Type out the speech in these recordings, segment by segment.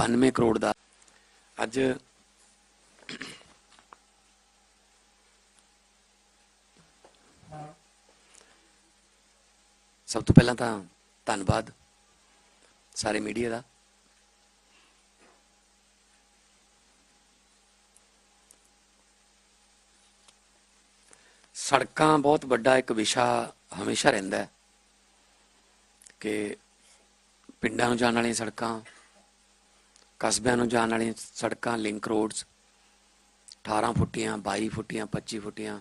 92 ਕਰੋੜ ਦਾ। ਅੱਜ ਸਭ ਤੋਂ ਪਹਿਲਾਂ ਤਾਂ ਧੰਨਵਾਦ ਸਾਰੇ ਮੀਡੀਆ ਦਾ। ਸੜਕਾਂ ਬਹੁਤ ਵੱਡਾ ਇੱਕ ਵਿਸ਼ਾ ਹਮੇਸ਼ਾ ਰਹਿੰਦਾ ਹੈ ਕਿ ਪਿੰਡਾਂ ਨੂੰ ਜਾਣ ਵਾਲੀਆਂ ਸੜਕਾਂ ਕਸਬਿਆਂ ਨੂੰ ਜਾਣ ਵਾਲੀਆਂ ਸੜਕਾਂ ਲਿੰਕ ਰੋਡਸ 18 ਫੁੱਟੀਆਂ 22 ਫੁੱਟੀਆਂ 25 ਫੁੱਟੀਆਂ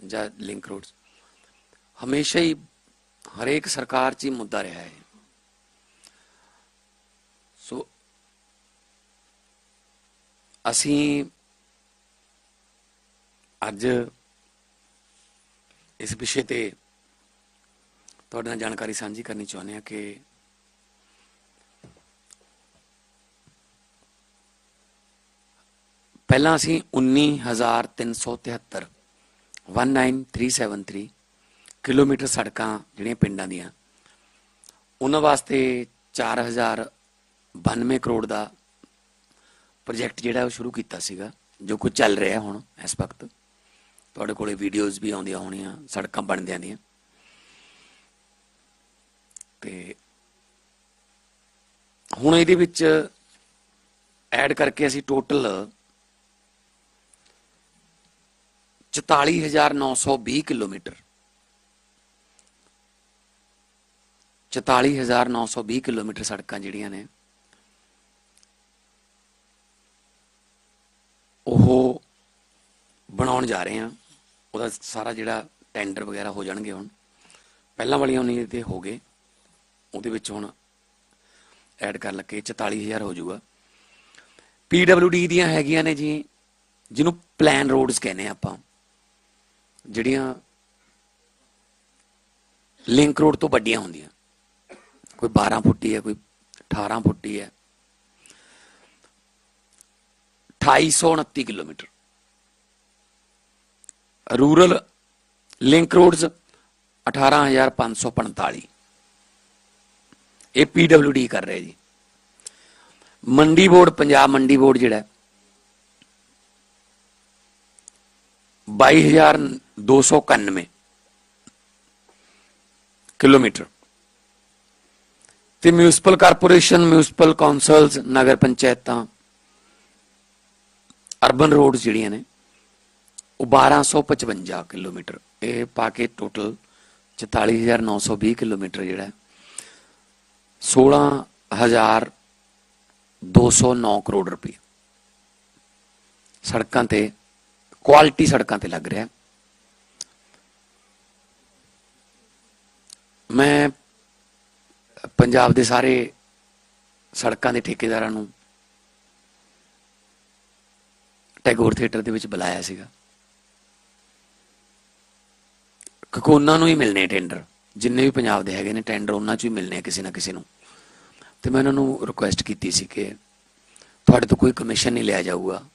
ਜਾਂ ਲਿੰਕ ਰੋਡਸ ਹਮੇਸ਼ਾ ਹੀ ਹਰੇਕ ਸਰਕਾਰ 'ਚ ਹੀ ਮੁੱਦਾ ਰਿਹਾ ਹੈ ਸੋ ਅਸੀਂ ਅੱਜ ਇਸ ਵਿਸ਼ੇ ਤੇ ਤੁਹਾਡੇ ਨਾਲ ਜਾਣਕਾਰੀ ਸਾਂਝੀ ਕਰਨੀ ਚਾਹੁੰਦੇ ਹਾਂ ਕਿ ਪਹਿਲਾਂ ਅਸੀਂ 19373 19373 ਕਿਲੋਮੀਟਰ ਸੜਕਾਂ ਜਿਹੜੀਆਂ ਪਿੰਡਾਂ ਦੀਆਂ, ਉਹਨਾਂ ਵਾਸਤੇ 4092 ਕਰੋੜ ਦਾ ਪ੍ਰੋਜੈਕਟ ਜਿਹੜਾ ਉਹ ਸ਼ੁਰੂ ਕੀਤਾ ਸੀਗਾ, ਜੋ ਕੁਝ ਚੱਲ ਰਿਹਾ ਹੁਣ ਇਸ ਵਕਤ। ਤੁਹਾਡੇ ਕੋਲੇ ਵੀਡੀਓਜ਼ ਵੀ ਆਉਂਦੀਆਂ ਹੋਣੀਆਂ, ਸੜਕਾਂ ਬਣਦਿਆਂ ਦੀਆਂ। ਤੇ ਹੁਣ ਇਹਦੇ ਵਿੱਚ ਐਡ ਕਰਕੇ ਅਸੀਂ ਟੋਟਲ 44920 ਕਿਲੋਮੀਟਰ। 44920 ਕਿਲੋਮੀਟਰ ਸੜਕਾਂ ਜਿਹੜੀਆਂ ਨੇ, ਉਹ ਬਣਾਉਣ ਜਾ ਰਹੇ ਹਾਂ। ਉਹਦਾ ਸਾਰਾ ਜਿਹੜਾ ਟੈਂਡਰ ਵਗੈਰਾ ਹੋ ਜਾਣਗੇ ਹੁਣ। ਪਹਿਲਾਂ ਵਾਲੀਆਂ ਉਹਨੇ ਤੇ ਹੋ ਗਏ। ਉਹਦੇ ਵਿੱਚ ਹੁਣ ਐਡ ਕਰ ਲੱਗੇ 44000 ਹੋ ਜਾਊਗਾ। ਡੀ ਦੀਆਂ ਹੈਗੀਆਂ ਨੇ ਜੀ, ਜਿਹਨੂੰ ਪਲਾਨ ਰੋਡਸ ਕਹਿੰਦੇ ਆ ਆਪਾਂ। ਜਿਹੜੀਆਂ ਲਿੰਕ ਰੋਡ ਤੋਂ ਵੱਡੀਆਂ ਹੁੰਦੀਆਂ। ਕੋਈ 12 ਫੁੱਟੀ ਹੈ, ਕੋਈ 18 ਫੁੱਟੀ ਹੈ। 2829 ਕਿਲੋਮੀਟਰ। ਰੂਰਲ ਲਿੰਕ ਰੋਡਸ 18545 ਇਹ ਪੀਡਬਲਯੂਡੀ ਕਰ ਰਿਹਾ ਜੀ। ਮੰਡੀ ਬੋਰਡ, ਪੰਜਾਬ ਮੰਡੀ ਬੋਰਡ ਜਿਹੜਾ 22291 ਕਿਲੋਮੀਟਰ। ਤੇ ਮਿਊਨਿਸਪਲ ਕਾਰਪੋਰੇਸ਼ਨ ਮਿਊਨਿਸਪਲ ਕਾਉਂਸਲਸ ਨਗਰ ਪੰਚਾਇਤਾਂ, ਅਰਬਨ ਰੋਡਸ ਜਿਹੜੀਆਂ ਨੇ, ਉਹ 1255 ਕਿਲੋਮੀਟਰ। ਇਹ ਪਾ ਕੇ ਟੋਟਲ 44920 ਕਿਲੋਮੀਟਰ ਜਿਹੜਾ ਹੈ 16209 ਕਰੋੜ ਰੁਪਏ। ਸੜਕਾਂ ਤੇ ਕੁਆਲਿਟੀ ਸੜਕਾਂ ਤੇ ਲੱਗ ਰਿਹਾ। ਮੈਂ ਪੰਜਾਬ ਦੇ ਸਾਰੇ ਸੜਕਾਂ ਦੇ ਠੇਕੇਦਾਰਾਂ ਨੂੰ ਟੈਗੋਰ ਥੀਏਟਰ ਦੇ ਵਿੱਚ ਬੁਲਾਇਆ ਸੀਗਾ। ਕਿਉਂਕਿ ਉਹਨਾਂ ਨੂੰ ਹੀ ਮਿਲਨੇ ਟੈਂਡਰ, ਜਿੰਨੇ ਵੀ ਪੰਜਾਬ ਦੇ ਹੈਗੇ ਨੇ ਟੈਂਡਰ, ਉਹਨਾਂ ਚ ਹੀ ਮਿਲਨੇ ਕਿਸੇ ਨਾ ਕਿਸੇ ਨੂੰ। ਤੇ ਮੈਂ ਉਹਨਾਂ ਨੂੰ ਰਿਕੁਐਸਟ ਕੀਤੀ ਸੀ ਕਿ ਤੁਹਾਡੇ ਤੋਂ ਕੋਈ ਕਮਿਸ਼ਨ ਨਹੀਂ ਲਿਆ ਜਾਊਗਾ।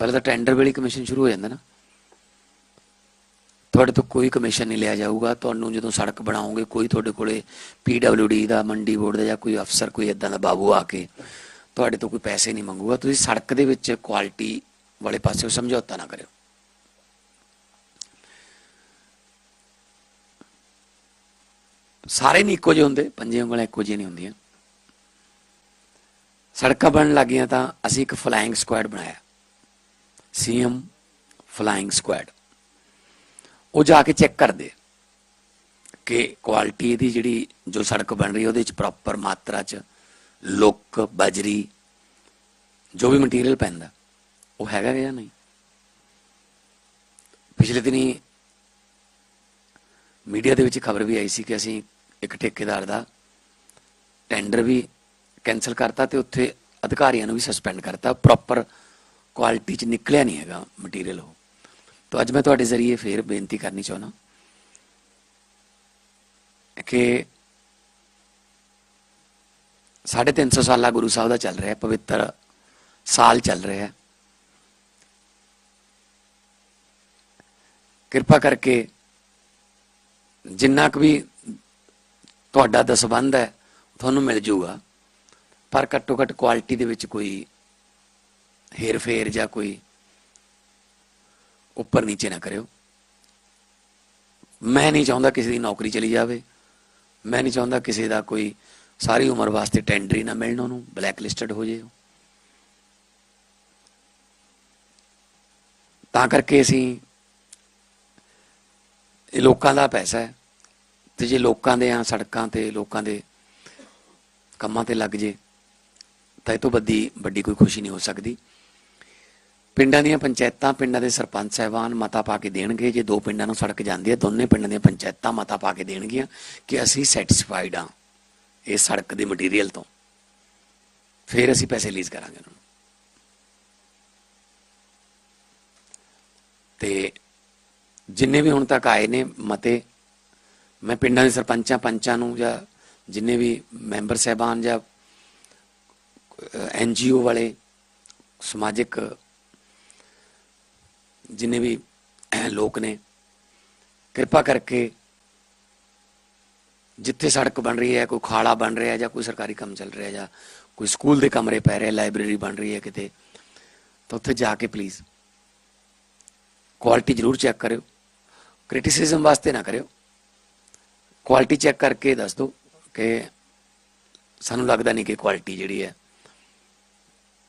ਪਹਿਲਾਂ ਤਾਂ ਟੈਂਡਰ ਵੇਲੇ ਕਮਿਸ਼ਨ ਸ਼ੁਰੂ ਹੋ ਜਾਂਦਾ ਨਾ ਤੁਹਾਡੇ ਤੋਂ ਕੋਈ ਕਮਿਸ਼ਨ ਨਹੀਂ ਲਿਆ ਜਾਊਗਾ ਤੁਹਾਨੂੰ ਜਦੋਂ ਸੜਕ ਬਣਾਓਗੇ ਕੋਈ ਤੁਹਾਡੇ ਕੋਲੇ ਡੀ ਦਾ ਮੰਡੀ ਬੋਰਡ ਦਾ ਜਾਂ ਕੋਈ ਅਫਸਰ ਕੋਈ ਇਦਾਂ ਦਾ ਬਾਬੂ ਆ ਕੇ ਤੁਹਾਡੇ ਤੋਂ ਕੋਈ ਪੈਸੇ ਨਹੀਂ ਮੰਗੂਗਾ ਤੁਸੀਂ ਸੜਕ ਦੇ ਵਿੱਚ ਕੁਆਲਿਟੀ ਵਾਲੇ ਪਾਸੇ ਸਮਝੌਤਾ ਨਾ ਕਰਿਓ ਸਾਰੇ ਨਹੀਂ ਇੱਕੋ ਜਿਹੇ ਹੁੰਦੇ ਪੰਜੇ ਉਂਗਲਾਂ ਇੱਕੋ ਜਿਹੀਆਂ ਨਹੀਂ ਹੁੰਦੀਆਂ ਸੜਕਾਂ ਬਣਨ ਲੱਗੀਆਂ ਤਾਂ ਅਸੀਂ ਇੱਕ ਫਲਾਇੰਗ ਸਕੁਐਡ ਬਣਾਇਆ ਸੀਐਮ ਫਲਾਈਂਗ ਸਕੁਐਡ ਉਹ ਜਾ ਕੇ ਚੈੱਕ ਕਰਦੇ ਕਿ ਕੁਆਲਿਟੀ ਇਹਦੀ ਜਿਹੜੀ ਜੋ ਸੜਕ ਬਣ ਰਹੀ ਉਹਦੇ ਵਿੱਚ ਪ੍ਰੋਪਰ ਮਾਤਰਾ ਚ ਲੁੱਕ ਬਜਰੀ, ਜੋ ਵੀ ਮਟੀਰੀਅਲ ਪੈਂਦਾ, ਉਹ ਹੈਗਾ ਜਾਂ ਨਹੀਂ? ਪਿਛਲੇ ਦਿਨੀ ਮੀਡੀਆ ਦੇ ਵਿੱਚ ਖਬਰ ਵੀ ਆਈ ਸੀ ਕਿ ਅਸੀਂ ਇੱਕ ਠੇਕੇਦਾਰ ਦਾ ਟੈਂਡਰ ਵੀ ਕੈਨਸਲ ਕਰਤਾ ਤੇ ਉੱਥੇ ਅਧਿਕਾਰੀਆਂ ਨੂੰ ਵੀ ਸਸਪੈਂਡ ਕਰਤਾ ਪ੍ਰੋਪਰ ਕੁਆਲਿਟੀ ਚ ਨਿਕਲਿਆ ਨਹੀਂ ਹੈਗਾ ਮਟੀਰੀਅਲ ਉਹ। ਤਾਂ ਅੱਜ ਮੈਂ ਤੁਹਾਡੇ ਜ਼ਰੀਏ ਫੇਰ ਬੇਨਤੀ ਕਰਨੀ ਚਾਹੁੰਦਾ ਕਿ 350 ਸਾਲਾ ਗੁਰੂ ਸਾਹਿਬ ਦਾ ਚੱਲ ਰਿਹਾ, ਪਵਿੱਤਰ ਸਾਲ ਚੱਲ ਰਿਹਾ। ਹੈ ਕਿਰਪਾ ਕਰਕੇ ਜਿੰਨਾ ਕੁ ਵੀ ਤੁਹਾਡਾ ਦਸਬੰਧ ਹੈ, ਤੁਹਾਨੂੰ ਮਿਲ ਜਾਊਗਾ ਪਰ ਘੱਟੋ ਘੱਟ ਕੁਆਲਿਟੀ ਦੇ ਵਿੱਚ ਕੋਈ ਹੇਰ ਫੇਰ ਜਾਂ ਕੋਈ ਉੱਪਰ ਨੀਚੇ ਨਾ ਕਰਿਓ। ਮੈਂ ਨਹੀਂ ਚਾਹੁੰਦਾ ਕਿਸੇ ਦੀ ਨੌਕਰੀ ਚਲੀ ਜਾਵੇ। ਮੈਂ ਨਹੀਂ ਚਾਹੁੰਦਾ ਕਿਸੇ ਦਾ ਕੋਈ ਸਾਰੀ ਉਮਰ ਵਾਸਤੇ ਟੈਂਡਰ ਹੀ ਨਾ ਮਿਲਣ ਉਹਨੂੰ ਬਲੈਕ ਲਿਸਟਡ ਹੋ ਜੇ ਤਾਂ ਕਰਕੇ ਅਸੀਂ ਇਹ ਲੋਕਾਂ ਦਾ ਪੈਸਾ ਹੈ ਤੇ ਜੇ ਲੋਕਾਂ ਦੇ ਆ ਸੜਕਾਂ ਤੇ, ਲੋਕਾਂ ਦੇ ਕੰਮਾਂ ਤੇ ਲੱਗ ਜੇ, ਤਾਂ ਇਹ ਤੋਂ ਵੱਡੀ ਵੱਡੀ ਕੋਈ ਖੁਸ਼ੀ ਨਹੀਂ ਹੋ ਸਕਦੀ। ਪਿੰਡਾਂ ਦੀਆਂ ਪੰਚਾਇਤਾਂ, ਪਿੰਡਾਂ ਦੇ ਸਰਪੰਚ ਸਾਹਿਬਾਨ ਮਤਾ ਪਾ ਕੇ ਦੇਣਗੇ। ਜੇ ਦੋ ਪਿੰਡਾਂ ਨੂੰ ਸੜਕ ਜਾਂਦੀ ਹੈ, ਦੋਨੇ ਪਿੰਡਾਂ ਦੀਆਂ ਪੰਚਾਇਤਾਂ ਮਤਾ ਪਾ ਕੇ ਦੇਣਗੀਆਂ ਕਿ ਅਸੀਂ ਸੈਟੀਸਫਾਈਡ ਹਾਂ ਇਹ ਸੜਕ ਦੇ ਮਟੀਰੀਅਲ ਤੋਂ। ਫਿਰ ਅਸੀਂ ਪੈਸੇ ਲੀਜ਼ ਕਰਾਂਗੇ ਉਹਨਾਂ ਨੂੰ। ਤੇ ਜਿੰਨੇ ਵੀ ਹੁਣ ਤੱਕ ਆਏ ਨੇ ਮਤੇ, ਮੈਂ ਪਿੰਡਾਂ ਦੇ ਸਰਪੰਚਾਂ, ਪੰਚਾਂ ਨੂੰ ਜਾਂ ਜਿੰਨੇ ਵੀ ਮੈਂਬਰ ਸਹਿਬਾਨ ਜਾਂ ਐਨਜੀਓ ਵਾਲੇ, ਸਮਾਜਿਕ ਜਿੰਨੇ ਵੀ ਲੋਕ ਨੇ, ਕਿਰਪਾ ਕਰਕੇ ਜਿੱਥੇ ਸੜਕ ਬਣ ਰਹੀ ਹੈ, ਕੋਈ ਖਾਲਾ ਬਣ ਰਿਹਾ ਜਾਂ ਕੋਈ ਸਰਕਾਰੀ ਕੰਮ ਚੱਲ ਰਿਹਾ ਜਾਂ ਕੋਈ ਸਕੂਲ ਦੇ ਕਮਰੇ ਪੈ ਰਹੇ, ਲਾਇਬ੍ਰੇਰੀ ਬਣ ਰਹੀ ਹੈ ਕਿਤੇ, ਤਾਂ ਉੱਥੇ ਜਾ ਕੇ ਪਲੀਜ਼ ਕੁਆਲਿਟੀ ਜ਼ਰੂਰ ਚੈੱਕ ਕਰਿਓ। ਕ੍ਰਿਟਿਸਿਜ਼ਮ ਵਾਸਤੇ ਨਾ ਕਰਿਓ। ਕੁਆਲਿਟੀ ਚੈੱਕ ਕਰਕੇ ਦੱਸ ਦਿਓ ਕਿ ਸਾਨੂੰ ਲੱਗਦਾ ਨਹੀਂ ਕਿ ਕੁਆਲਿਟੀ ਜਿਹੜੀ ਹੈ,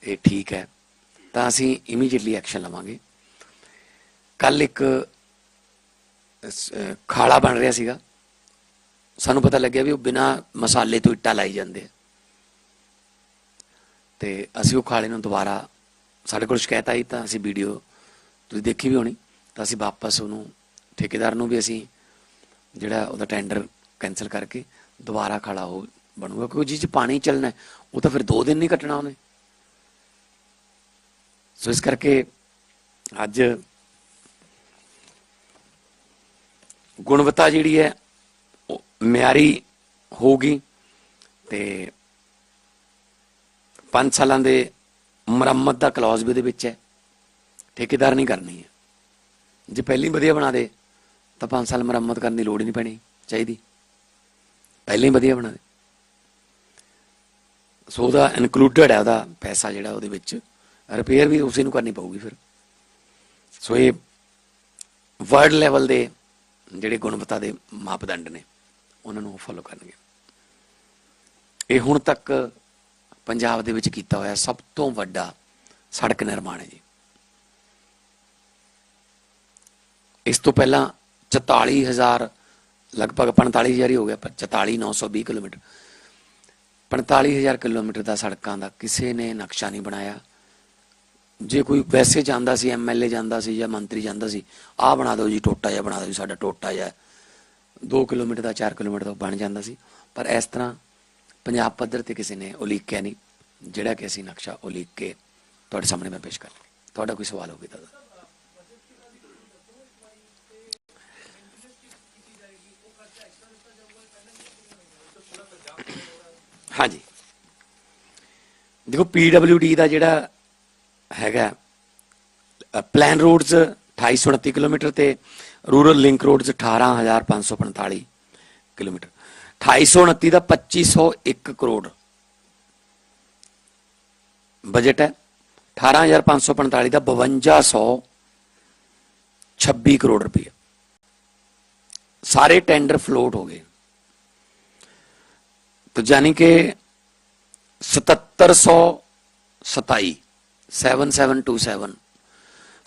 ਇਹ ਠੀਕ ਹੈ। ਤਾਂ ਅਸੀਂ ਇਮੀਡੀਏਟਲੀ ਐਕਸ਼ਨ ਲਵਾਂਗੇ। ਕੱਲ ਇੱਕ ਖਾਲਾ ਬਣ ਰਿਹਾ ਸੀਗਾ। ਸਾਨੂੰ ਪਤਾ ਲੱਗਿਆ ਵੀ ਉਹ ਬਿਨਾ ਮਸਾਲੇ ਤੋਂ ਇੱਟਾਂ ਲਾਈ ਜਾਂਦੇ ਆ। ਤੇ ਅਸੀਂ ਉਹ ਖਾਲੇ ਨੂੰ ਦੁਬਾਰਾ ਸਾਡੇ ਕੋਲ ਸ਼ਿਕਾਇਤ ਆਈ ਤਾਂ ਅਸੀਂ ਵੀਡੀਓ ਤੁਸੀਂ ਦੇਖੀ ਵੀ ਹੋਣੀ। ਤਾਂ ਅਸੀਂ ਵਾਪਸ ਉਹਨੂੰ, ਠੇਕੇਦਾਰ ਨੂੰ ਵੀ ਅਸੀਂ ਜਿਹੜਾ ਉਹਦਾ ਟੈਂਡਰ ਕੈਨਸਲ ਕਰਕੇ ਦੁਬਾਰਾ ਖਾਲਾ ਉਹ ਬਣੂਗਾ, ਕਿਉਂਕਿ ਜਿਸ ਚ ਪਾਣੀ ਚੱਲਣਾ ਉਹ ਤਾਂ ਫਿਰ 2 ਦਿਨ ਨਹੀਂ ਕੱਟਣਾ ਉਹਨੇ। ਸੋ ਇਸ ਕਰਕੇ ਅੱਜ ਗੁਣਵੱਤਾ ਜਿਹੜੀ ਹੈ, ਉਹ ਮਿਆਰੀ ਹੋਊਗੀ ਤੇ 5 ਸਾਲਾਂ ਦੇ ਮੁਰੰਮਤ ਦਾ ਕਲੌਜ਼ ਵੀ ਉਹਦੇ ਵਿੱਚ ਹੈ। ਠੇਕੇਦਾਰ ਨਹੀਂ ਕਰਨੀ ਹੈ। ਜੇ ਪਹਿਲੀ ਵਧੀਆ ਬਣਾ ਦੇ, ਤਾਂ 5 ਸਾਲ ਮੁਰੰਮਤ ਕਰਨ ਦੀ ਲੋੜ ਹੀ ਨਹੀਂ ਪੈਣੀ ਚਾਹੀਦੀ। ਪਹਿਲਾਂ ਹੀ ਵਧੀਆ ਬਣਾ ਦੇ। ਸੋ ਉਹਦਾ ਇਨਕਲੂਡਡ ਹੈ, ਉਹਦਾ ਪੈਸਾ ਜਿਹੜਾ ਉਹਦੇ ਵਿੱਚ ਰਿਪੇਅਰ ਵੀ ਉਸੇ ਨੂੰ ਕਰਨੀ ਪਊਗੀ ਫਿਰ। ਸੋ ਇਹ ਵਰਲਡ ਲੈਵਲ ਦੇ ਜਿਹੜੇ ਗੁਣਵੱਤਾ ਦੇ ਮਾਪਦੰਡ ਨੇ, ਉਹਨਾਂ ਨੂੰ ਫੋਲੋ ਕਰਨਗੇ। ਇਹ ਹੁਣ ਤੱਕ ਪੰਜਾਬ ਦੇ ਵਿੱਚ ਕੀਤਾ ਹੋਇਆ ਸਭ ਤੋਂ ਵੱਡਾ ਸੜਕ ਨਿਰਮਾਣ ਹੈ ਜੀ। ਇਸ ਤੋਂ ਪਹਿਲਾਂ 44000 ਲਗਭਗ 45000 ਹੀ ਹੋ ਗਿਆ, ਪਰ 44920 ਕਿਲੋਮੀਟਰ। 45000 ਕਿਲੋਮੀਟਰ ਦਾ ਸੜਕਾਂ ਦਾ ਕਿਸੇ ਨੇ ਨਕਸ਼ਾ ਨਹੀਂ ਬਣਾਇਆ। ਜੇ ਕੋਈ ਵੈਸੇ ਜਾਂਦਾ ਸੀ ਐਮਐਲਏ ਜਾਂਦਾ ਸੀ ਜਾਂ ਮੰਤਰੀ ਜਾਂਦਾ ਸੀ, ਆਹ ਬਣਾ ਦਿਓ ਜੀ, ਟੋਟਾ ਜਿਹਾ ਬਣਾ ਦਿਓ ਜੀ ਸਾਡਾ ਟੋਟਾ ਜਿਹਾ। 2 ਕਿਲੋਮੀਟਰ ਦਾ 4 ਕਿਲੋਮੀਟਰ ਦਾ ਬਣ ਜਾਂਦਾ ਸੀ। ਪਰ ਇਸ ਤਰ੍ਹਾਂ ਪੰਜਾਬ ਪੱਧਰ ਤੇ ਕਿਸੇ ਨੇ ਉਲੀਕਿਆ ਨਹੀਂ। ਜਿਹੜਾ ਕਿ ਅਸੀਂ ਨਕਸ਼ਾ ਉਲੀਕ ਕੇ ਤੁਹਾਡੇ ਸਾਹਮਣੇ ਮੈਂ ਪੇਸ਼ ਕਰ ਲਿਆ ਤੁਹਾਡਾ ਕੋਈ ਸਵਾਲ ਹੋਵੇ ਤਾਂ ਹਾਂਜੀ। ਦੇਖੋ ਪੀਡਬਲਯੂਡੀ ਦਾ ਜਿਹੜਾ ਹੈਗਾ ਪਲਾਨ ਰੋਡਸ 2829 ਕਿਲੋਮੀਟਰ ਤੇ ਰੂਰਲ ਲਿੰਕ ਰੋਡਸ 18545 ਕਿਲੋਮੀਟਰ 2829 ਦਾ 2501 ਕਰੋੜ ਬਜਟ ਹੈ 18545 ਦਾ 5226 ਕਰੋੜ ਰੁਪਏ ਸਾਰੇ ਟੈਂਡਰ ਫਲੋਟ ਹੋ ਗਏ तो यानी कि 7727 7727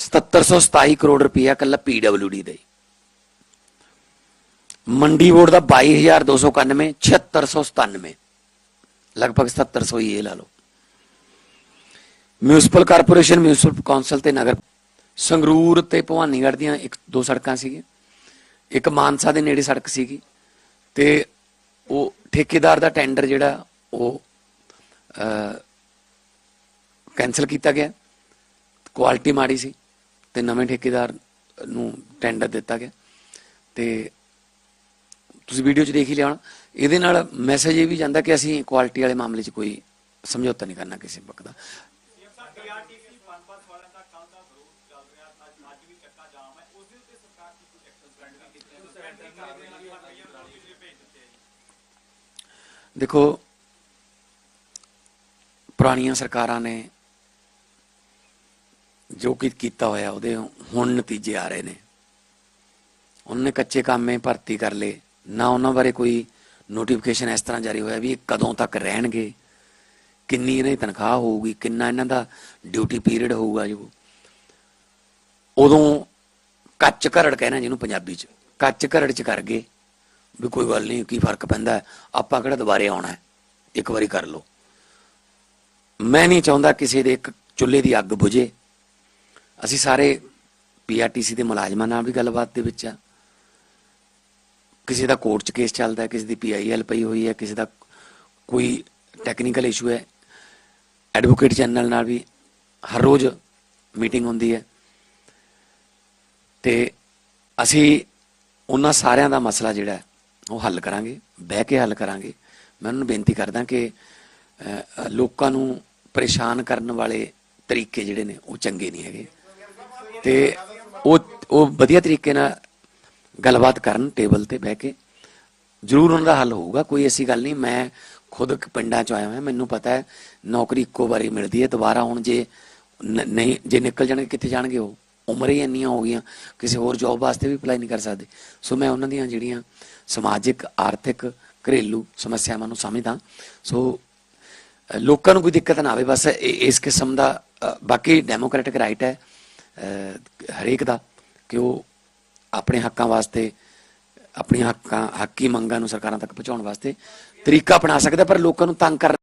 7727 ਕਰੋੜ ਰੁਪਇਆ ਕੱਲਾ ਪੀਡਬਲਯੂਡੀ ਦੇ ਮੰਡੀ ਬੋਰਡ ਦਾ 22291 7697 ਲਗਭਗ 7700 ਹੀ ਇਹ ਲਾ ਲਓ। ਮਿਊਨਿਸਪਲ ਕਾਰਪੋਰੇਸ਼ਨ ਮਿਊਨਿਸਪਲ ਕੌਂਸਲ ਤੇ ਨਗਰ ਸੰਗਰੂਰ ਤੇ ਭਵਾਨੀਗੜ੍ਹ ਦੀਆਂ ਇੱਕ ਦੋ ਸੜਕਾਂ ਸੀਗੀਆਂ। ਇੱਕ ਮਾਨਸਾ ਦੇ ਨੇੜੇ ਸੜਕ ਸੀਗੀ ਤੇ ਉਹ ਠੇਕੇਦਾਰ ਦਾ ਟੈਂਡਰ ਜਿਹੜਾ ਉਹ ਕੈਨਸਲ ਕੀਤਾ ਗਿਆ। ਕੁਆਲਿਟੀ ਮਾੜੀ ਸੀ ਤੇ ਨਵੇਂ ਠੇਕੇਦਾਰ ਨੂੰ ਟੈਂਡਰ ਦਿੱਤਾ ਗਿਆ। ਤੇ ਤੁਸੀਂ ਵੀਡੀਓ 'ਚ ਦੇਖ ਹੀ ਲਿਆ ਇਹਦੇ ਨਾਲ ਮੈਸੇਜ ਇਹ ਵੀ ਜਾਂਦਾ ਕਿ ਅਸੀਂ ਕੁਆਲਿਟੀ ਵਾਲੇ ਮਾਮਲੇ 'ਚ ਕੋਈ ਸਮਝੌਤਾ ਨਹੀਂ ਕਰਨਾ ਕਿਸੇ ਪੱਖ ਦਾ। ਦੇਖੋ, ਪੁਰਾਣੀਆਂ ਸਰਕਾਰਾਂ ਨੇ ਜੋ ਕਿ ਕੀਤਾ ਹੋਇਆ, ਉਹਦੇ ਹੁਣ ਨਤੀਜੇ ਆ ਰਹੇ ਨੇ। ਉਹਨਾਂ ਨੇ ਕੱਚੇ ਕੰਮੇ ਭਰਤੀ ਕਰ ਲਏ। ਨਾ ਉਹਨਾਂ ਬਾਰੇ ਕੋਈ ਨੋਟੀਫਿਕੇਸ਼ਨ ਇਸ ਤਰ੍ਹਾਂ ਜਾਰੀ ਹੋਇਆ ਵੀ ਇਹ ਕਦੋਂ ਤੱਕ ਰਹਿਣਗੇ, ਕਿੰਨੀ ਇਹਨਾਂ ਦੀ ਤਨਖਾਹ ਹੋਊਗੀ, ਕਿੰਨਾ ਇਹਨਾਂ ਦਾ ਡਿਊਟੀ ਪੀਰੀਅਡ ਹੋਊਗਾ ਜੋ। ਉਦੋਂ ਕੱਚ ਘਰੜ ਕਹਿਣਾ ਜਿਹਨੂੰ ਪੰਜਾਬੀ ਚ, ਕੱਚ ਘਰੜ ਚ ਕਰ ਗਏ ਵੀ ਕੋਈ ਗੱਲ ਨਹੀਂ, ਕੀ ਫ਼ਰਕ ਪੈਂਦਾ ਆਪਾਂ ਕਿਹੜਾ ਦੁਬਾਰੇ ਆਉਣਾ ਇੱਕ ਵਾਰੀ ਕਰ ਲਓ। ਮੈਂ ਨਹੀਂ ਚਾਹੁੰਦਾ ਕਿਸੇ ਦੇ ਇੱਕ ਚੁੱਲ੍ਹੇ ਦੀ ਅੱਗ ਬੁਝੇ। ਅਸੀਂ ਸਾਰੇ ਪੀਆਰਟੀਸੀ ਦੇ ਮੁਲਾਜ਼ਮਾਂ ਨਾਲ ਵੀ ਗੱਲਬਾਤ ਦੇ ਵਿੱਚ ਆ। ਕਿਸੇ ਦਾ ਕੋਰਟ 'ਚ ਕੇਸ ਚੱਲਦਾ ਕਿਸੇ ਦੀ ਪੀਆਈਐਲ ਪਈ ਹੋਈ ਹੈ, ਕਿਸੇ ਦਾ ਕੋਈ ਟੈਕਨੀਕਲ ਇਸ਼ੂ ਹੈ। ਐਡਵੋਕੇਟ ਜਨਰਲ ਨਾਲ ਵੀ ਹਰ ਰੋਜ਼ ਮੀਟਿੰਗ ਹੁੰਦੀ ਹੈ। ਤੇ ਅਸੀਂ ਉਹਨਾਂ ਸਾਰਿਆਂ ਦਾ ਮਸਲਾ ਜਿਹੜਾ ਉਹ ਹੱਲ ਕਰਾਂਗੇ, ਬਹਿ ਕੇ ਹੱਲ ਕਰਾਂਗੇ। ਮੈਂ ਉਹਨਾਂ ਨੂੰ ਬੇਨਤੀ ਕਰਦਾ ਕਿ ਲੋਕਾਂ ਨੂੰ ਪਰੇਸ਼ਾਨ ਕਰਨ ਵਾਲੇ ਤਰੀਕੇ ਜਿਹੜੇ ਨੇ, ਉਹ ਚੰਗੇ ਨਹੀਂ ਹੈਗੇ। ਤੇ ਉਹ ਉਹ ਵਧੀਆ ਤਰੀਕੇ ਨਾਲ ਗੱਲਬਾਤ ਕਰਨ ਟੇਬਲ ਤੇ ਬਹਿ ਕੇ। ਜ਼ਰੂਰ ਉਹਨਾਂ ਦਾ ਹੱਲ ਹੋਊਗਾ, ਕੋਈ ਐਸੀ ਗੱਲ ਨਹੀਂ, ਮੈਂ ਖੁਦ ਪਿੰਡਾਂ ਚ ਆਇਆ ਹਾਂ ਮੈਨੂੰ ਪਤਾ ਹੈ, ਨੌਕਰੀ ਇੱਕੋ ਵਾਰੀ ਮਿਲਦੀ ਹੈ, ਦੁਬਾਰਾ ਹੁਣ ਜੇ ਨ- ਨਹੀਂ, ਜੇ ਨਿਕਲ ਜਾਣਗੇ, ਕਿੱਥੇ ਜਾਣਗੇ ਉਹ? ਉਮਰ ਹੀ ਇੰਨੀਆਂ ਹੋ ਗਈਆਂ, ਕਿਸੇ ਹੋਰ ਜੌਬ ਵਾਸਤੇ ਵੀ ਅਪਲਾਈ ਨਹੀਂ ਕਰ ਸਕਦੇ। ਸੋ ਮੈਂ ਉਹਨਾਂ ਦੀਆਂ ਜਿਹੜੀਆਂ ਸਮਾਜਿਕ, ਆਰਥਿਕ, ਘਰੇਲੂ ਸਮੱਸਿਆਵਾਂ ਨੂੰ ਸਮਝਦਾ। ਸੋ ਲੋਕਾਂ ਨੂੰ ਕੋਈ ਦਿੱਕਤ ਨਾ ਆਵੇ, ਬਸ ਇਹ- ਇਸ ਕਿਸਮ ਦਾ ਬਾਕੀ ਡੈਮੋਕ੍ਰੈਟਿਕ ਰਾਈਟ ਹੈ। ਹਰੇਕ ਦਾ ਕਿ ਉਹ ਆਪਣੇ ਹੱਕਾਂ ਵਾਸਤੇ, ਆਪਣੀਆਂ ਹੱਕਾਂ, ਹੱਕੀ ਮੰਗਾਂ ਨੂੰ ਸਰਕਾਰਾਂ ਤੱਕ ਪਹੁੰਚਾਉਣ ਵਾਸਤੇ ਤਰੀਕਾ ਅਪਣਾ ਸਕਦਾ, ਪਰ ਲੋਕਾਂ ਨੂੰ ਤੰਗ ਕਰ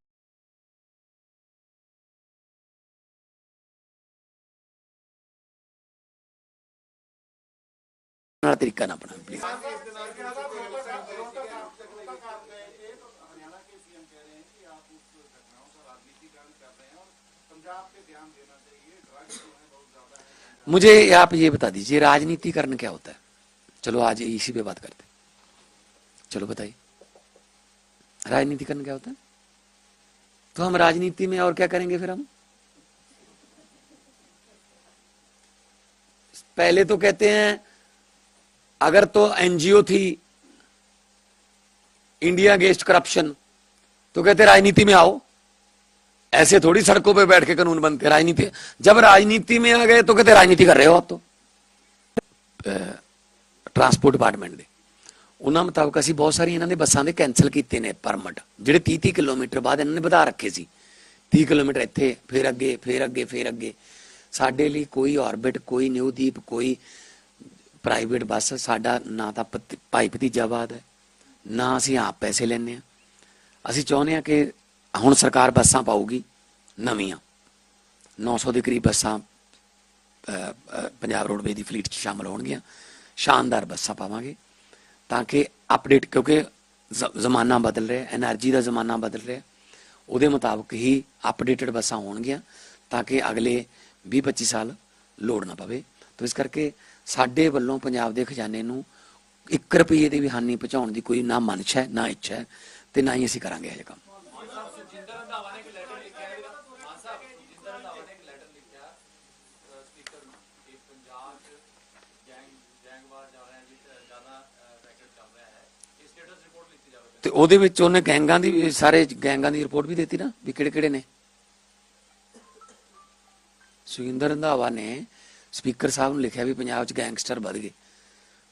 ਨਾਲ ਤਰੀਕਾ ਨਾ ਅਪਣਾ। ਪਲੀਜ਼ मुझे आप ये बता दीजिए, राजनीतिकरण क्या होता है? चलो आज इसी पे बात करते चलो बताइए। राजनीतिकरण क्या होता है? तो हम राजनीति में और क्या करेंगे फिर हम? पहले तो कहते हैं, अगर तो एनजीओ थी, इंडिया अगेंस्ट करप्शन तो कहते राजनीति में आओ। ऐसे थोड़ी सड़कों पे बैठ के कानून बनते राजनीति जब राजनीति में आ गए तो कहते राजनीति कर रहे हो आप तो ਟਰਾਂਸਪੋਰਟ ਡਿਪਾਰਟਮੈਂਟ ਦੇ ਉਹਨਾਂ ਮੁਤਾਬਕ ਅਸੀਂ ਬਹੁਤ ਸਾਰੀ ਇਹਨਾਂ ਦੇ ਬੱਸਾਂ ਦੇ ਕੈਨਸਲ ਕੀਤੇ ਨੇ ਪਰਮਿਟ ਜਿਹੜੇ 30 30 ਕਿਲੋਮੀਟਰ ਬਾਅਦ ਇਹਨਾਂ ਨੇ ਵਧਾ ਰੱਖੇ ਸੀ 30 ਕਿਲੋਮੀਟਰ ਇੱਥੇ ਫਿਰ ਅੱਗੇ ਫਿਰ ਅੱਗੇ ਫਿਰ ਅੱਗੇ ਸਾਡੇ ਲਈ ਕੋਈ ਆਰਬਿਟ ਕੋਈ ਨਿਊਦੀਪ ਕੋਈ ਪ੍ਰਾਈਵੇਟ ਬੱਸ ਸਾਡਾ ਨਾ ਤਾਂ ਭਤ- ਭਾਈ ਭਤੀਜਾਵਾਦ ਹੈ ਨਾ ਅਸੀਂ ਆਪ ਪੈਸੇ ਲੈਣੇ ਆ ਅਸੀਂ ਚਾਹੁੰਦੇ ਆ ਕਿ ਹੁਣ ਸਰਕਾਰ ਬੱਸਾਂ ਪਾਊਗੀ, ਨਵੀਆਂ। 900 ਦੇ ਕਰੀਬ ਬੱਸਾਂ ਪੰਜਾਬ ਰੋਡਵੇ ਦੀ ਫਲੀਟ 'ਚ ਸ਼ਾਮਲ ਹੋਣਗੀਆਂ। ਸ਼ਾਨਦਾਰ ਬੱਸਾਂ ਪਾਵਾਂਗੇ ਤਾਂ ਕਿ ਅਪਡੇਟ, ਕਿਉਂਕਿ ਜ਼ਮਾਨਾ ਬਦਲ ਰਿਹਾ એનર્ਜੀ ਦਾ ਜ਼ਮਾਨਾ ਬਦਲ ਰਿਹਾ। ਉਹਦੇ ਮੁਤਾਬਕ ਹੀ ਅਪਡੇਟਡ ਬੱਸਾਂ ਹੋਣਗੀਆਂ ਤਾਂ ਕਿ ਅਗਲੇ 20-25 ਸਾਲ ਲੋੜ ਨਾ ਪਵੇ। ਤਾਂ ਇਸ ਕਰਕੇ ਸਾਡੇ ਵੱਲੋਂ ਪੰਜਾਬ ਦੇ ਖਜ਼ਾਨੇ ਨੂੰ 1 ਰੁਪਏ ਦੀ ਵੀ ਹਾਨੀ ਪਹੁੰਚਾਉਣ ਦੀ ਕੋਈ ਨਾ ਮਨਸ਼ਾ ਹੈ ਨਾ ਇੱਛਾ ਹੈ ਤੇ ਨਾ ਹੀ ਅਸੀਂ ਕਰਾਂਗੇ ਇਹ ਕੰਮ। ਤੇ ਉਹਦੇ ਵਿੱਚ ਉਹਨੇ ਗੈਂਗਾਂ ਦੀ, ਸਾਰੇ ਗੈਂਗਾਂ ਦੀ ਰਿਪੋਰਟ ਵੀ ਦਿੱਤੀ ਨਾ, ਵੀ ਕਿਹੜੇ ਕਿਹੜੇ ਨੇ। ਸੁਖਿੰਦਰ ਰੰਧਾਵਾ ਨੇ ਸਪੀਕਰ ਸਾਹਿਬ ਨੂੰ ਲਿਖਿਆ ਵੀ ਪੰਜਾਬ 'ਚ ਗੈਂਗਸਟਰ ਵੱਧ ਗਏ।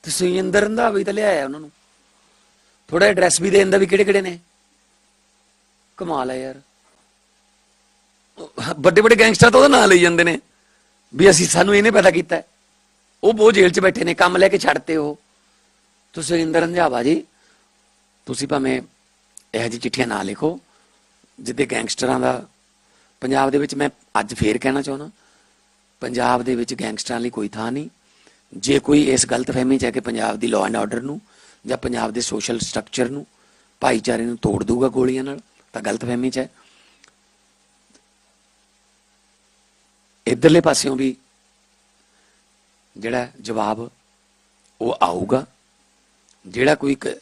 ਤੇ ਸੁਖਿੰਦਰ ਰੰਧਾਵਾ ਹੀ ਤਾਂ ਲਿਆਇਆ ਉਹਨਾਂ ਨੂੰ। ਥੋੜਾ ਐਡਰੈਸ ਵੀ ਦੇ ਦਿੰਦਾ ਵੀ ਕਿਹੜੇ ਕਿਹੜੇ ਨੇ। ਕਮਾਲ ਹੈ ਯਾਰ। ਵੱਡੇ ਵੱਡੇ ਗੈਂਗਸਟਰ ਤਾਂ ਉਹਦਾ ਨਾਂ ਲਈ ਜਾਂਦੇ ਨੇ, ਵੀ ਅਸੀਂ ਸਾਨੂੰ ਇਹਨੇ ਪੈਦਾ ਕੀਤਾ। ਉਹ ਬਹੁਤ ਜੇਲ੍ਹ 'ਚ ਬੈਠੇ ਨੇ, ਕੰਮ ਲੈ ਕੇ ਛੱਡਤੇ ਉਹ। ਤੁਸੀਂ ਸੁਖਿੰਦਰ ਰੰਧਾਵਾ ਜੀ ਤੁਸੀਂ ਭਾਵੇਂ ਇਹੋ ਜਿਹੀ ਚਿੱਠੀਆਂ ਨਾ ਲਿਖੋ, ਜਿੱਦੇ ਗੈਂਗਸਟਰਾਂ ਦਾ, ਪੰਜਾਬ ਦੇ ਵਿੱਚ ਮੈਂ ਅੱਜ ਫੇਰ ਕਹਿਣਾ ਚਾਹੁੰਦਾ, ਪੰਜਾਬ ਦੇ ਵਿੱਚ ਗੈਂਗਸਟਰਾਂ ਲਈ ਕੋਈ ਥਾਂ ਨਹੀਂ। ਜੇ ਕੋਈ ਇਸ ਗਲਤਫਹਿਮੀ ਚ ਹੈ ਕਿ ਪੰਜਾਬ ਦੀ ਲਾਅ ਐਂਡ ਆਰਡਰ ਨੂੰ ਜਾਂ ਪੰਜਾਬ ਦੇ ਸੋਸ਼ਲ ਸਟਰਕਚਰ ਨੂੰ ਭਾਈਚਾਰੇ ਨੂੰ ਤੋੜ ਦੂਗਾ ਗੋਲੀਆਂ ਨਾਲ, ਤਾਂ ਗਲਤਫਹਿਮੀ ਚ ਹੈ। ਇਧਰਲੇ ਪਾਸਿਓਂ ਵੀ ਜਿਹੜਾ ਜਵਾਬ ਉਹ ਆਊਗਾ, ਜਿਹੜਾ ਕੋਈ ਕ-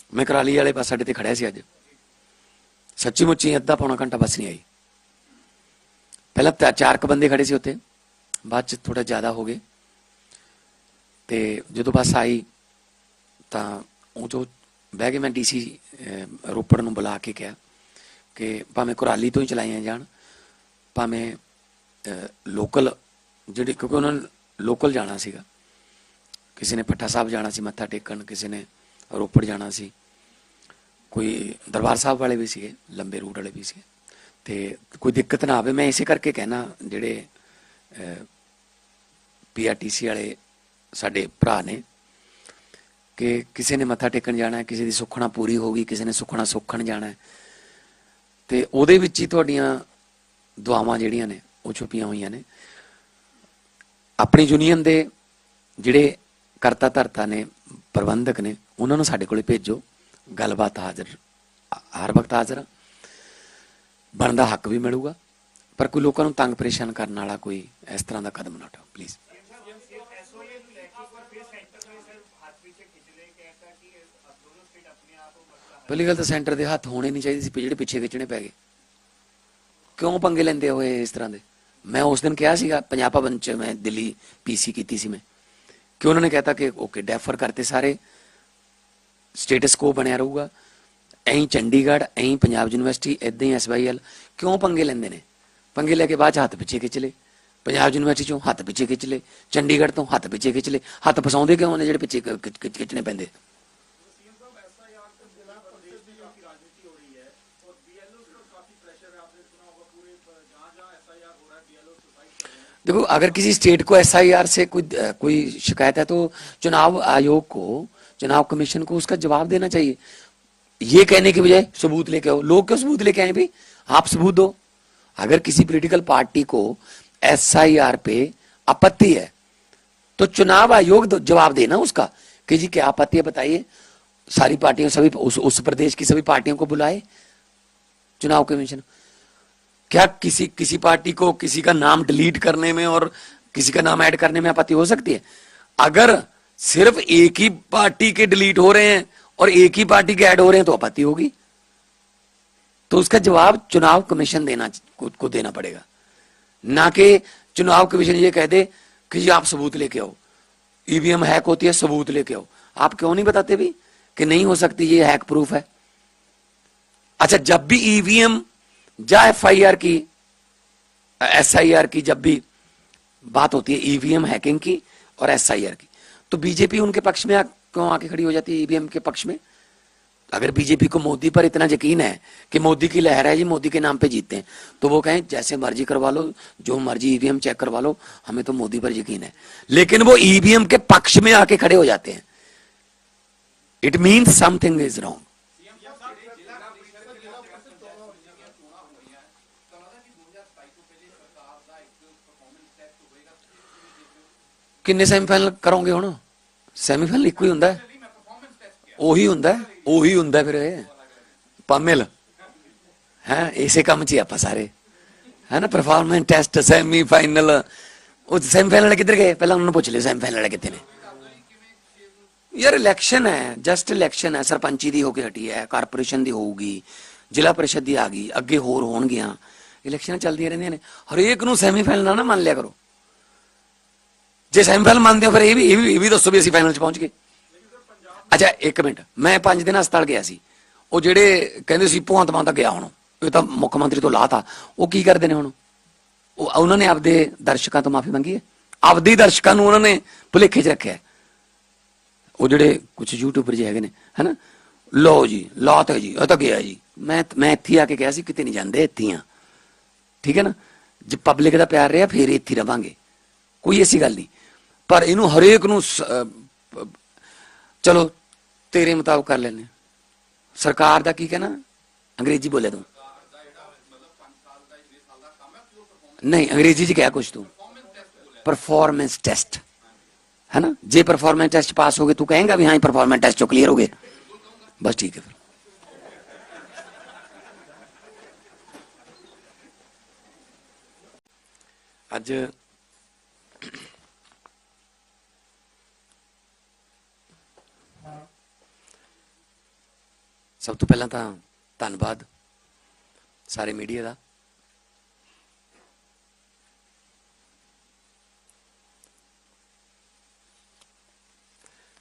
ਮੈਂ ਕਰਾਲੀ ਵਾਲੇ ਬੱਸ ਅੱਡੇ ਤੇ ਖੜਿਆ ਸੀ ਅੱਜ। ਸੱਚੀ ਮੁੱਚੀ ਅੱਧਾ ਪੌਣਾ ਘੰਟਾ ਬੱਸ ਨਹੀਂ ਆਈ। ਪਹਿਲਾਂ ਤਾਂ ਚਾਰ ਕ ਬੰਦੇ ਖੜੇ ਸੀ ਉੱਥੇ। ਬਾਅਦ ਚ ਥੋੜਾ ਜ਼ਿਆਦਾ ਹੋ ਗਏ। ਤੇ ਜਦੋਂ ਬੱਸ ਆਈ, ਤਾਂ ਉਹ ਜੋ ਬਹਿ ਕੇ ਮੈਂ ਡੀਸੀ ਰੋਪੜ ਨੂੰ ਬੁਲਾ ਕੇ ਕਿਹਾ ਕਿ ਭਾਵੇਂ ਕੁਰਾਲੀ ਤੋਂ ਹੀ ਚਲਾਈਆਂ ਜਾਣ, ਭਾਵੇਂ ਲੋਕਲ ਜਿਹੜੇ ਕਿਉਂਕਿ ਉਹਨਾਂ ਨੇ ਲੋਕਲ ਜਾਣਾ ਸੀਗਾ। ਕਿਸੇ ਨੇ ਪੱਠਾ ਸਾਹਿਬ ਜਾਣਾ ਸੀ ਮੱਥਾ ਟੇਕਣ, ਕਿਸੇ ਨੇ ਰੋਪੜ ਜਾਣਾ ਸੀ। ਕੋਈ ਦਰਬਾਰ ਸਾਹਿਬ ਵਾਲੇ ਵੀ ਸੀਗੇ, ਲੰਬੇ ਰੂਟ ਵਾਲੇ ਵੀ ਸੀਗੇ। ਤੇ ਕੋਈ ਦਿੱਕਤ ਨਾ ਆਵੇ, ਮੈਂ ਇਸੇ ਕਰਕੇ ਕਹਿਣਾ, ਜਿਹੜੇ ਪੀਆਰਟੀਸੀ ਵਾਲੇ ਸਾਡੇ ਭਰਾ ਨੇ, ਕਿ ਕਿਸੇ ਨੇ ਮੱਥਾ ਟੇਕਣ ਜਾਣਾ ਕਿਸੇ ਦੀ ਸੁੱਖਣਾ ਪੂਰੀ ਹੋ ਗਈ, ਕਿਸੇ ਨੇ ਸੁੱਖਣਾ ਸੁੱਖਣ ਜਾਣਾ ਹੈ। ਤੇ ਉਹਦੇ ਵਿੱਚ ਹੀ ਤੁਹਾਡੀਆਂ ਦੁਆਵਾਂ ਜਿਹੜੀਆਂ ਨੇ, ਉਹ ਛੁਪੀਆਂ ਹੋਈਆਂ ਨੇ। ਆਪਣੀ ਯੂਨੀਅਨ ਦੇ ਜਿਹੜੇ ਕਰਤਾ ਧਰਤਾ ਨੇ, ਪ੍ਰਬੰਧਕ ਨੇ ਉਹਨਾਂ ਨੂੰ ਸਾਡੇ ਕੋਲੇ ਭੇਜੋ। ਗੱਲਬਾਤ ਹਾਜ਼ਰ, ਹਰ ਵਕਤ ਹਾਜ਼ਰ। ਬਣਦਾ ਹੱਕ ਵੀ ਮਿਲੂਗਾ। ਪਰ ਕੋਈ ਲੋਕਾਂ ਨੂੰ ਤੰਗ ਪਰੇਸ਼ਾਨ ਕਰਨ ਵਾਲਾ ਕੋਈ ਇਸ ਤਰ੍ਹਾਂ ਦਾ ਕਦਮ ਨਾ ਉਠਾਓ ਪਲੀਜ਼ ਪਹਿਲੀ ਗੱਲ ਤਾਂ ਸੈਂਟਰ ਦੇ ਹੱਥ ਹੋਣੇ ਨਹੀਂ ਚਾਹੀਦੇ ਸੀ, ਜਿਹੜੇ ਪਿੱਛੇ ਖਿੱਚਣੇ ਪੈ ਗਏ। ਕਿਉਂ ਪੰਗੇ ਲੈਂਦੇ ਹੋਏ ਇਸ ਤਰ੍ਹਾਂ ਦੇ? ਮੈਂ ਉਸ ਦਿਨ ਕਿਹਾ ਸੀਗਾ, ਪੰਜਾਬ ਭਵਨ ਚ ਮੈਂ ਦਿੱਲੀ ਪੀਸੀ ਕੀਤੀ ਸੀ ਮੈਂ। ਕਿ ਉਹਨਾਂ ਨੇ ਕਹਿਤਾ ਕਿ ਓਕੇ ਡੈਫਰ ਕਰਤੇ ਸਾਰੇ। ਸਟੇਟਸ ਕੋ ਬਣਿਆ ਰਹੂਗਾ ਐਂ ਚੰਡੀਗੜ੍ਹ ਐਂ ਪੰਜਾਬ ਯੂਨੀਵਰਸਿਟੀ ਇਦਾਂ ਹੀ ਐਸਵਾਈਐਲ ਕਿਉਂ ਪੰਗੇ ਲੈਂਦੇ ਨੇ ਪੰਗੇ ਲੈ ਕੇ ਬਾਅਦ 'ਚ ਹੱਥ ਪਿੱਛੇ ਖਿੱਚ ਲਏ ਪੰਜਾਬ ਯੂਨੀਵਰਸਿਟੀ ਚੋਂ ਹੱਥ ਪਿੱਛੇ ਖਿੱਚ ਲਏ ਚੰਡੀਗੜ੍ਹ ਤੋਂ ਹੱਥ ਪਿੱਛੇ ਖਿੱਚ ਲਏ ਹੱਥ ਫਸਾਉਂਦੇ ਕਿਉਂ ਨੇ ਜਿਹੜੇ ਪਿੱਛੇ ਖ- ਖਿੱਚ- ਖਿੱਚ- ਖਿੱਚਣੇ ਪੈਂਦੇ देखो अगर किसी स्टेट को एसआईआर से कोई कोई शिकायत है तो चुनाव आयोग को चुनाव कमीशन को उसका जवाब देना चाहिए। ये कहने के बजाय सबूत लेके आओ। लोग क्यों सबूत लेके आए भाई? आप सबूत दो। अगर किसी पॉलिटिकल पार्टी को एसआईआर पे आपत्ति है तो चुनाव आयोग जवाब देना उसका कि जी क्या आपत्ति है बताइए। सारी पार्टियों सभी उस, उस प्रदेश की सभी पार्टियों को बुलाए चुनाव कमीशन। क्या किसी किसी पार्टी को किसी का नाम डिलीट करने में और किसी का नाम ऐड करने में आपत्ति हो सकती है? अगर सिर्फ़ एक ही पार्टी के डिलीट हो रहे हैं और एक ही पार्टी के ऐड हो रहे हैं तो आपत्ति होगी। तो उसका जवाब चुनाव कमीशन देना को, को देना पड़ेगा। ना कि चुनाव कमीशन ये कह दे कि जी आप सबूत लेके आओ। ईवीएम हैक होती है सबूत लेके आओ। आप क्यों नहीं बताते भी कि नहीं हो सकती ये हैक प्रूफ है? अच्छा जब भी ईवीएम या एफआईआर की एसआईआर की जब भी बात होती है ईवीएम हैकिंग की और एसआईआर की तो बीजेपी उनके पक्ष में क्यों आके खड़ी हो जाती है? ईवीएम के पक्ष में? अगर बीजेपी को मोदी पर इतना यकीन है कि मोदी की लहर है जी मोदी के नाम पे जीतते हैं तो वो कहें, जैसे मर्ज़ी करवा लो, जो मर्ज़ी ईवीएम चेक करवा लो, हमें तो मोदी पर यकीन है। लेकिन वो ईवीएम के पक्ष में आके खड़े हो जाते हैं। It means something is wrong ਕਿੰਨੇ ਸੈਮੀਫਾਈਨਲ ਕਰੋਗੇ ਹੁਣ? ਸੈਮੀਫਾਈਨਲ ਇੱਕੋ ਹੀ ਹੁੰਦਾ ਉਹੀ ਹੁੰਦਾ ਉਹੀ ਹੁੰਦਾ ਫਿਰ ਇਹ। ਪਾਮਿਲ। ਹੈ, ਇਸੇ ਕੰਮ 'ਚ ਹੀ ਆਪਾਂ ਸਾਰੇ। ਹੈ ਨਾ ਪਰਫਾਰਮੈਂਸ ਟੈਸਟ ਸੈਮੀਫਾਈਨਲ ਉਹ ਸੈਮੀਫਾਈਨਲ ਕਿੱਧਰ ਗਏ? ਪਹਿਲਾਂ ਉਹਨਾਂ ਨੂੰ ਪੁੱਛ ਲਿਓ ਸੈਮੀਫਾਈਨਲ ਕਿੱਥੇ ਨੇ? ਯਾਰ ਇਲੈਕਸ਼ਨ ਹੈ ਜਸਟ ਇਲੈਕਸ਼ਨ ਹੈ। ਸਰਪੰਚੀ ਦੀ ਹੋ ਕੇ ਹਟੀ ਹੈ ਕਾਰਪੋਰੇਸ਼ਨ ਦੀ ਹੋਊਗੀ, ਜ਼ਿਲ੍ਹਾ ਪ੍ਰੀਸ਼ਦ ਦੀ ਆ ਗਈ, ਅੱਗੇ ਹੋਰ ਹੋਣਗੀਆਂ। ਇਲੈਕਸ਼ਨਾਂ ਚੱਲਦੀਆਂ ਰਹਿੰਦੀਆਂ ਨੇ। ਹਰੇਕ ਨੂੰ ਸੈਮੀਫਾਈਨਲ ਨਾ ਨਾ ਮੰਨ ਲਿਆ ਕਰੋ। ਜੇ ਸੈਮੀਫਾਈਨਲ ਮੰਨਦੇ ਹੋ, ਫਿਰ ਇਹ ਵੀ ਇਹ ਵੀ ਇਹ ਵੀ ਦੱਸੋ ਵੀ ਅਸੀਂ ਫਾਈਨਲ 'ਚ ਪਹੁੰਚ ਗਏ। ਅੱਛਾ, ਇੱਕ ਮਿੰਟ। ਮੈਂ 5 ਦਿਨ ਹਸਪਤਾਲ ਗਿਆ ਸੀ। ਉਹ ਜਿਹੜੇ ਕਹਿੰਦੇ ਸੀ ਭਗਵੰਤ ਮਾਨ ਤਾਂ ਗਿਆ ਹੁਣ। ਇਹ ਤਾਂ ਮੁੱਖ ਮੰਤਰੀ ਤੋਂ ਲਾਤਾ। ਉਹ ਕੀ ਕਰਦੇ ਨੇ ਹੁਣ? ਉਹ ਉਹਨਾਂ ਨੇ ਆਪਦੇ ਦਰਸ਼ਕਾਂ ਤੋਂ ਮਾਫੀ ਮੰਗੀ ਹੈ। ਆਪਦੇ ਹੀ ਦਰਸ਼ਕਾਂ ਨੂੰ ਉਹਨਾਂ ਨੇ ਭੁਲੇਖੇ 'ਚ ਰੱਖਿਆ ਹੈ। ਉਹ ਜਿਹੜੇ ਕੁਝ ਯੂਟਿਊਬਰ ਜਿਹੇ ਹੈਗੇ ਨੇ, ਹਨਾ? ਲਓ ਜੀ, ਲਾਤ ਹੈ ਜੀ ਉਹ ਤਾਂ ਗਿਆ ਜੀ। ਮੈਂ ਮੈਂ ਇੱਥੇ ਆ ਕੇ ਕਿਹਾ ਸੀ, ਕਿਤੇ ਨਹੀਂ ਜਾਂਦੇ ਇੱਥੇ ਹੀ ਆ। ਠੀਕ ਹੈ ਨਾ? ਜੇ ਪਬਲਿਕ ਦਾ ਪਿਆਰ ਰਿਹਾ, ਫੇਰ ਇੱਥੇ ਹੀ ਰਵਾਂਗੇ। ਕੋਈ ਐਸੀ ਗੱਲ ਨਹੀਂ। ਪਰ ਇਹਨੂੰ ਹਰੇਕ ਨੂੰ ਚਲੋ, ਤੇਰੇ ਮੁਤਾਬਕ ਕਰ ਲੈਨੇ ਸਰਕਾਰ ਦਾ ਕੀ ਕਹਿਣਾ? ਅੰਗਰੇਜ਼ੀ ਬੋਲੇ ਤੂੰ। ਨਹੀਂ, ਅੰਗਰੇਜ਼ੀ ਚ ਕਿਹਾ ਕੁਛ ਤੂੰ। ਪਰਫਾਰਮੈਂਸ ਟੈਸਟ ਹੈ ਨਾ ਜੇ ਪਰਫਾਰਮੈਂਸ ਟੈਸਟ ਪਾਸ ਹੋ ਗਏ, ਤੂੰ ਕਹੇਂਗਾ ਵੀ ਹਾਂ ਪਰਫਾਰਮੈਂਸ ਟੈਸਟ ਚੋਂ ਕਲੀਅਰ ਹੋ ਗਏ। ਬਸ ਠੀਕ ਹੈ ਫਿਰ। ਅੱਜ ਸਭ ਤੋਂ ਪਹਿਲਾਂ ਤਾਂ ਧੰਨਵਾਦ ਸਾਰੇ ਮੀਡੀਆ ਦਾ।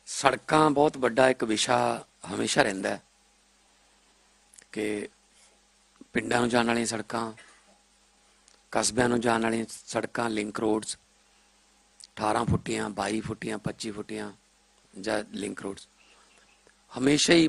ਸੜਕਾਂ ਬਹੁਤ ਵੱਡਾ ਇੱਕ ਵਿਸ਼ਾ ਹਮੇਸ਼ਾ ਰਹਿੰਦਾ ਹੈ ਕਿ ਪਿੰਡਾਂ ਨੂੰ ਜਾਣ ਵਾਲੀਆਂ ਸੜਕਾਂ, ਕਸਬਿਆਂ ਨੂੰ ਜਾਣ ਵਾਲੀਆਂ ਸੜਕਾਂ, ਲਿੰਕ ਰੋਡਸ 18 ਫੁੱਟੀਆਂ 22 ਫੁੱਟੀਆਂ 25 ਫੁੱਟੀਆਂ ਜਾਂ ਲਿੰਕ ਰੋਡਸ। ਹਮੇਸ਼ਾ ਹੀ